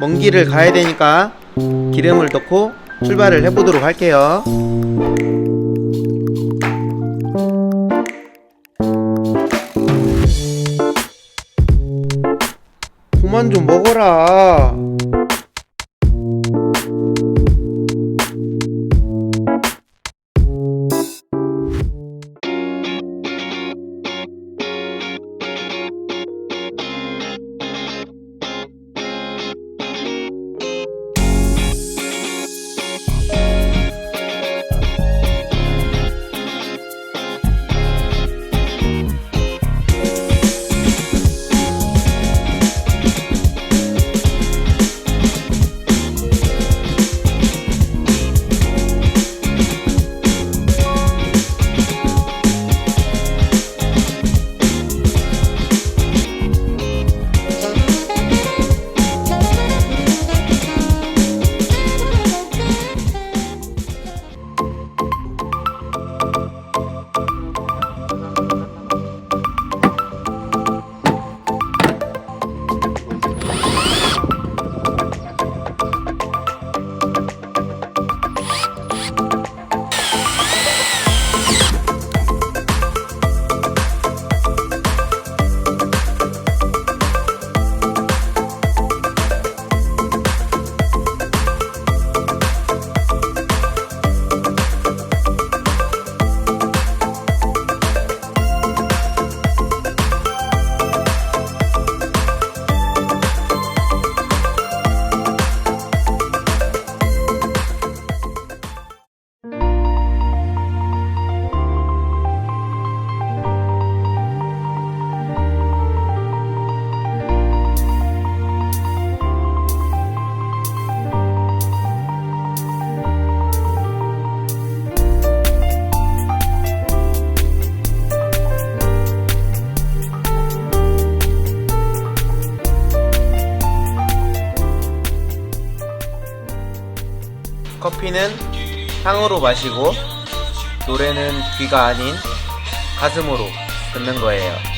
먼 길을 가야 되니까 기름을 넣고 출발을 해보도록 할게요. 그만 좀 먹어라. 커피는 향으로 마시고 노래는 귀가 아닌 가슴으로 듣는 거예요.